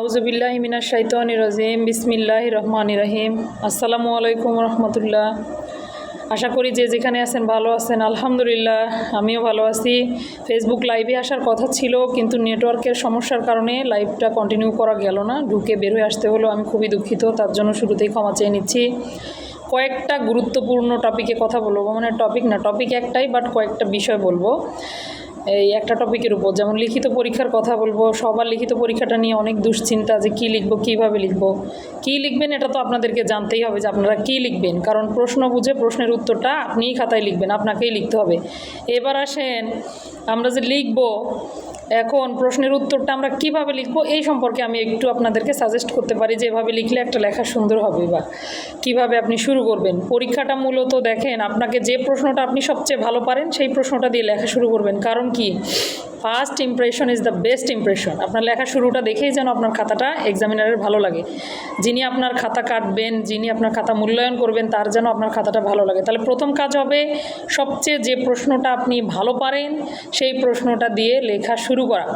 আউজবিল্লাহ মিনা শাইতান রাজিম বিসমিল্লাহ রহমান রহিম। আসসালামু আলাইকুম রহমতুল্লাহ। আশা করি যে যেখানে আছেন ভালো আছেন, আলহামদুলিল্লাহ, আমিও ভালো আছি। ফেসবুক লাইভে আসার কথা ছিল, কিন্তু নেটওয়ার্কের সমস্যার কারণে লাইভটা কন্টিনিউ করা গেল না। ঢুকে বের হয়ে আসতে হলো, আমি খুবই দুঃখিত, তার জন্য শুরুতেই ক্ষমা চেয়ে নিচ্ছি। কয়েকটা গুরুত্বপূর্ণ টপিকে কথা বলব মানে টপিক না টপিক একটাই বাট কয়েকটা বিষয় বলব। এই একটা টপিকের উপর, যেমন লিখিত পরীক্ষার কথা বলব, সবার লিখিত পরীক্ষাটা নিয়ে অনেক দুশ্চিন্তা যে কী লিখব, কীভাবে লিখব। কী লিখবেন এটা তো আপনাদেরকে জানতেই হবে যে আপনারা কী লিখবেন, কারণ প্রশ্ন বুঝে প্রশ্নের উত্তরটা আপনিই খাতায় লিখবেন, আপনাকেই লিখতে হবে। এবার আসেন, আমরা যে লিখব এখন প্রশ্নের উত্তরটা আমরা কীভাবে লিখব এই সম্পর্কে আমি একটু আপনাদেরকে সাজেস্ট করতে পারি যে এভাবে লিখলে একটা লেখা সুন্দর হবে বা কীভাবে আপনি শুরু করবেন। পরীক্ষাটা মূলত দেখেন, আপনাকে যে প্রশ্নটা আপনি সবচেয়ে ভালো পারেন, সেই প্রশ্নটা দিয়ে লেখা শুরু করবেন। কারণ কি? First impression is the best impression আপনার লেখা শুরুটা দেখেই যেন আপনার খাতাটা এক্সামিনারের ভালো লাগে। যিনি আপনার খাতা কাটবেন, যিনি আপনার খাতা মূল্যায়ন করবেন, তার যেন আপনার খাতাটা ভালো লাগে। তাহলে প্রথম কাজ হবে, সবচেয়ে যে প্রশ্নটা আপনি ভালো পারেন, সেই প্রশ্নটা দিয়ে লেখা শুরু করা।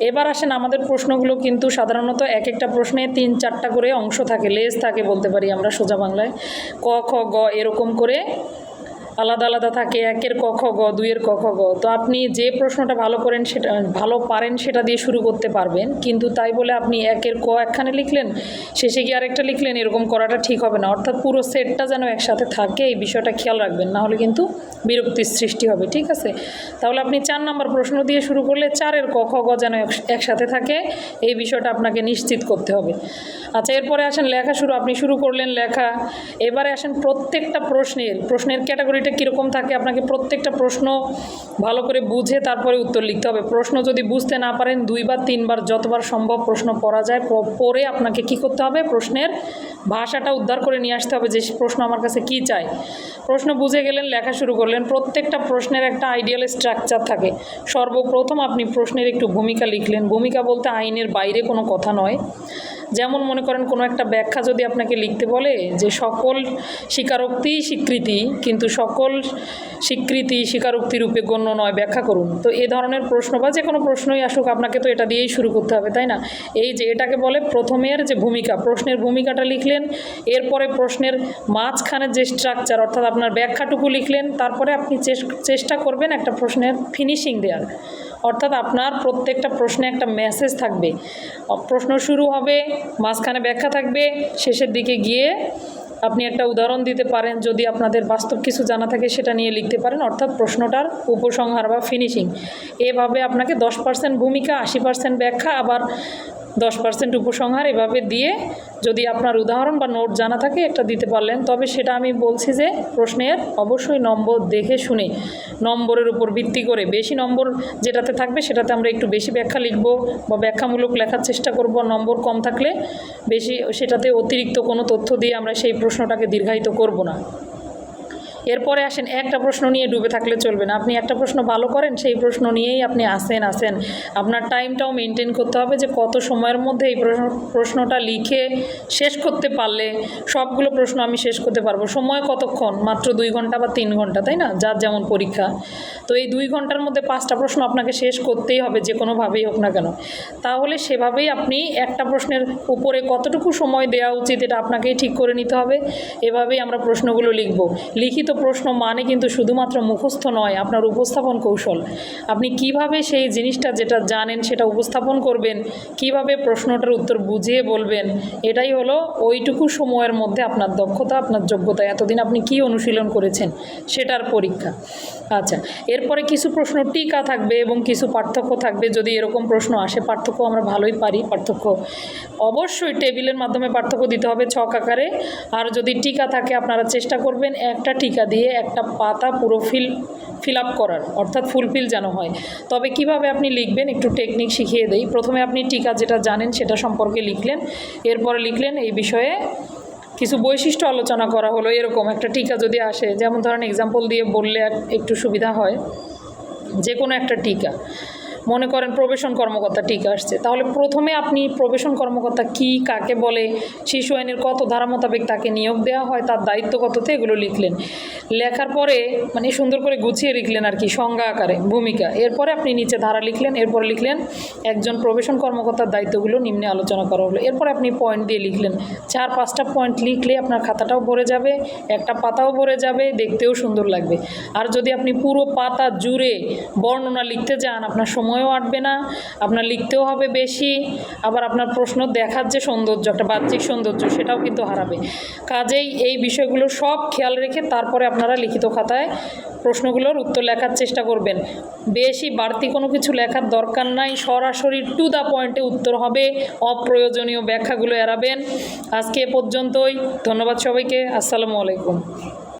এবার আসেন আমাদের প্রশ্নগুলো কিন্তু সাধারণত এক একটা প্রশ্নে তিন চারটা করে অংশ থাকে লেজ থাকে বলতে পারি আমরা সোজা বাংলায়। ক, খ, গ এরকম করে আলাদা আলাদা থাকে, একের ক খ গ, দুইয়ের ক খ গ। তো আপনি যে প্রশ্নটা ভালো করেন সেটা, ভালো পারেন সেটা দিয়ে শুরু করতে পারবেন। কিন্তু তাই বলে আপনি একের ক একখানে লিখলেন, শেষে গিয়ে আরেকটা লিখলেন, এরকম করাটা ঠিক হবে না। অর্থাৎ পুরো সেটটা যেন একসাথে থাকে, এই বিষয়টা খেয়াল রাখবেন। না হলে কিন্তু বিরক্তির সৃষ্টি হবে, ঠিক আছে? তাহলে আপনি চার নম্বর প্রশ্ন দিয়ে শুরু করলে চারের ক খ গ যেন একসাথে থাকে, এই বিষয়টা আপনাকে নিশ্চিত করতে হবে। আচ্ছা এরপরে আসেন লেখা শুরু। আপনি শুরু করলেন লেখা। এবারে আসেন প্রত্যেকটা প্রশ্নের প্রশ্নের ক্যাটাগরিটা কীরকম থাকে, আপনাকে প্রত্যেকটা প্রশ্ন ভালো করে বুঝে তারপরে উত্তর লিখতে হবে। প্রশ্ন যদি বুঝতে না পারেন, দুইবার, তিনবার, যতবার সম্ভব প্রশ্ন পড়া যায়। প- পড়ে আপনাকে কি করতে হবে? প্রশ্নের ভাষাটা উদ্ধার করে নিয়ে আসতে হবে যে প্রশ্ন আমার কাছে কি চাই প্রশ্ন বুঝে গেলেন, লেখা শুরু করলেন। প্রত্যেকটা প্রশ্নের একটা আইডিয়াল স্ট্রাকচার থাকে। সর্বপ্রথম আপনি প্রশ্নের একটু ভূমিকা লিখলেন। ভূমিকা বলতে আইনের বাইরে কোনো কথা নয়। যেমন মনে করেন, কোনো একটা ব্যাখ্যা যদি আপনাকে লিখতে বলে যে সকল স্বীকারোক্তি স্বীকৃতি, কিন্তু সকল স্বীকৃতি স্বীকারোক্তি রূপে গণ্য নয়, ব্যাখ্যা করুন। তো এ ধরনের প্রশ্ন বা যে কোনো প্রশ্নই আসুক, আপনাকে তো এটা দিয়েই শুরু করতে হবে, তাই না? এই যে এটাকে বলে প্রথমের যে ভূমিকা, প্রশ্নের ভূমিকাটা লিখলেন, এরপরে প্রশ্নের মাঝখানের যে স্ট্রাকচার অর্থাৎ আপনার ব্যাখ্যাটুকু লিখলেন, তারপরে আপনি চেষ্টা করবেন একটা প্রশ্নের ফিনিশিং দেওয়ার অর্থাৎ আপনার প্রত্যেকটা প্রশ্নে একটা মেসেজ থাকবে। প্রশ্ন শুরু হবে, মাঝখানে ব্যাখ্যা থাকবে, শেষের দিকে গিয়ে আপনি একটা উদাহরণ দিতে পারেন যদি আপনাদের বাস্তব কিছু জানা থাকে সেটা নিয়ে লিখতে পারেন, অর্থাৎ প্রশ্নটার উপসংহার বা ফিনিশিং এভাবে আপনাকে দশ পার্সেন্ট ভূমিকা, আশি পার্সেন্ট ব্যাখ্যা, আবার দশ পার্সেন্ট উপসংহার এভাবে দিয়ে যদি আপনার উদাহরণ বা নোট জানা থাকে একটা দিতে পারলেন। তবে সেটা আমি বলছি যে প্রশ্নের অবশ্যই নম্বর দেখে শুনে নম্বরের উপর ভিত্তি করে বেশি নম্বর যেটাতে থাকবে সেটাতে আমরা একটু বেশি ব্যাখ্যা লিখব বা ব্যাখ্যামূলক লেখার চেষ্টা করব। নম্বর কম থাকলে বেশি সেটাতে অতিরিক্ত কোনো তথ্য দিয়ে আমরা সেই প্রশ্নটাকে দীর্ঘায়িত করব না। এরপরে আসেন, একটা প্রশ্ন নিয়ে ডুবে থাকলে চলবে না। আপনি একটা প্রশ্ন ভালো করেন, সেই প্রশ্ন নিয়েই আপনি আসেন আসেন। আপনার টাইমটাও মেনটেন করতে হবে যে কত সময়ের মধ্যে এই প্রশ্ন, প্রশ্নটা লিখে শেষ করতে পারলে সবগুলো প্রশ্ন আমি শেষ করতে পারব। সময় কতক্ষণ? মাত্র দুই ঘণ্টা বা তিন ঘণ্টা, তাই না? যার যেমন পরীক্ষা। তো এই দুই ঘণ্টার মধ্যে পাঁচটা প্রশ্ন আপনাকে শেষ করতেই হবে, যে কোনোভাবেই হোক না কেন। তাহলে সেভাবেই আপনি একটা প্রশ্নের উপরে কতটুকু সময় দেওয়া উচিত, এটা আপনাকেই ঠিক করে নিতে হবে। এভাবেই আমরা প্রশ্নগুলো লিখব। লিখিত প্রশ্ন মানে কিন্তু শুধুমাত্র মুখস্থ নয়, আপনার উপস্থাপন কৌশল। আপনি কীভাবে সেই জিনিসটা যেটা জানেন সেটা উপস্থাপন করবেন, কীভাবে প্রশ্নটার উত্তর বুঝিয়ে বলবেন, এটাই হলো ওইটুকু সময়ের মধ্যে আপনার দক্ষতা, আপনার যোগ্যতা, এতদিন আপনি কি অনুশীলন করেছেন সেটার পরীক্ষা। আচ্ছা এরপরে কিছু প্রশ্ন টিকা থাকবে এবং কিছু পার্থক্য থাকবে। যদি এরকম প্রশ্ন আসে, পার্থক্য আমরা ভালোই পারি, পার্থক্য অবশ্যই টেবিলের মাধ্যমে পার্থক্য দিতে হবে ছক আকারে। আর যদি টিকা থাকে, আপনারা চেষ্টা করবেন একটা টিকা দিয়ে একটা পাতা পুরো ফিল ফিল আপ করার, অর্থাৎ ফুলফিল যেন হয়। তবে কীভাবে আপনি লিখবেন একটু টেকনিক শিখিয়ে দেই। প্রথমে আপনি টিকা যেটা জানেন সেটা সম্পর্কে লিখলেন। এরপরে লিখলেন এই বিষয়ে কিছু বৈশিষ্ট্য আলোচনা করা হলো, এরকম একটা টিকা যদি আসে। যেমন ধরেন এক্সাম্পল দিয়ে বললে এক- একটু সুবিধা হয়। যে কোনো একটা টিকা। মনে করেন প্রবেশন কর্মকর্তা টিকা আসছে। তাহলে প্রথমে আপনি প্রবেশন কর্মকর্তা কি, কাকে বলে, শিশু আইনের কত ধারা মোতাবেক তাকে নিয়োগ দেওয়া হয়, তার দায়িত্ব কততে এগুলো লিখলেন। লেখার পরে মানে সুন্দর করে গুছিয়ে লিখলেন আর কি, সংজ্ঞা আকারে, ভূমিকা। এরপরে আপনি নিচে ধারা লিখলেন, এরপরে লিখলেন, একজন প্রবেশন কর্মকর্তার দায়িত্বগুলো নিম্নে আলোচনা করা হলো। এরপরে আপনি পয়েন্ট দিয়ে লিখলেন। চার, পাঁচটা পয়েন্ট লিখলে আপনার খাতাটাও ভরে যাবে, একটা পাতাও ভরে যাবে, দেখতেও সুন্দর লাগবে। আর যদি আপনি পুরো পাতা জুড়ে বর্ণনা লিখতে যান, আপনার সময়ও আটবে না, আপনার লিখতেও হবে বেশি, আবার আপনার প্রশ্ন দেখার যে সৌন্দর্য, একটা বাহ্যিক সৌন্দর্য, সেটাও কিন্তু হারাবে। কাজেই এই বিষয়গুলো সব খেয়াল রেখে তারপরে আপনারা লিখিত খাতায় প্রশ্নগুলোর উত্তর লেখার চেষ্টা করবেন। বেশি বাড়তি কোনো কিছু লেখার দরকার নাই, সরাসরি টু দ্য পয়েন্টে উত্তর হবে, অপ্রয়োজনীয় ব্যাখ্যাগুলো এড়াবেন। আজকে এ পর্যন্তই, ধন্যবাদ সবাইকে, আসসালামু আলাইকুম।